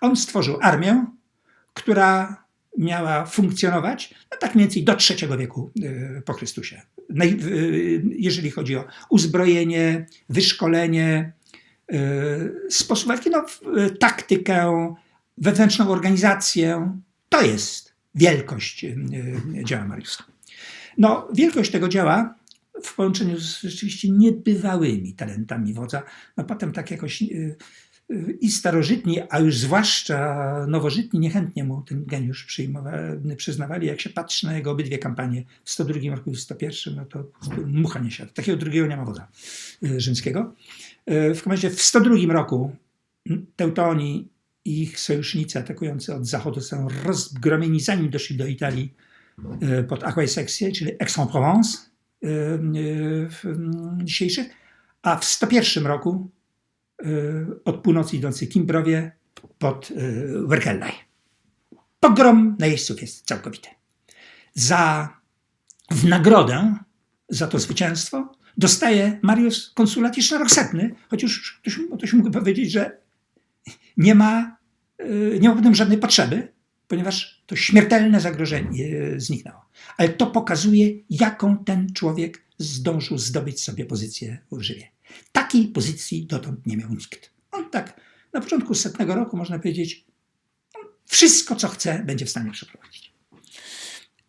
On stworzył armię, która miała funkcjonować no tak mniej więcej do III wieku y, po Chrystusie. Y, Jeżeli chodzi o uzbrojenie, wyszkolenie, y, sposób no, taktykę, wewnętrzną organizację, to jest wielkość dzieła Mariusza. No, wielkość tego dzieła w połączeniu z rzeczywiście niebywałymi talentami wodza, no potem tak jakoś i starożytni, a już zwłaszcza nowożytni niechętnie mu ten geniusz przyznawali. Jak się patrzy na jego obydwie kampanie w 102 roku i w 101, no to mucha nie siada. Takiego drugiego nie ma wodza y, rzymskiego. Y, W razie w 102 roku mm, Teutoni i ich sojusznicy atakujący od zachodu są rozgromieni zanim doszli do Italii y, pod Aquae czyli Aix-en-Provence mm, dzisiejszych, a w 101 roku od północy idący Kimbrowie pod y, Werkellaj. Pogrom najeźdźców jest całkowity. Za w nagrodę za to zwycięstwo dostaje Mariusz konsulat jeszcze na rok setny, choć już ktoś, ktoś mógł powiedzieć, że nie ma, y, nie ma potem żadnej potrzeby, ponieważ to śmiertelne zagrożenie y, zniknęło. Ale to pokazuje, jaką ten człowiek zdążył zdobyć sobie pozycję w Rzymie. Takiej pozycji dotąd nie miał nikt. On tak na początku setnego roku, można powiedzieć, wszystko co chce, będzie w stanie przeprowadzić.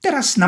Teraz na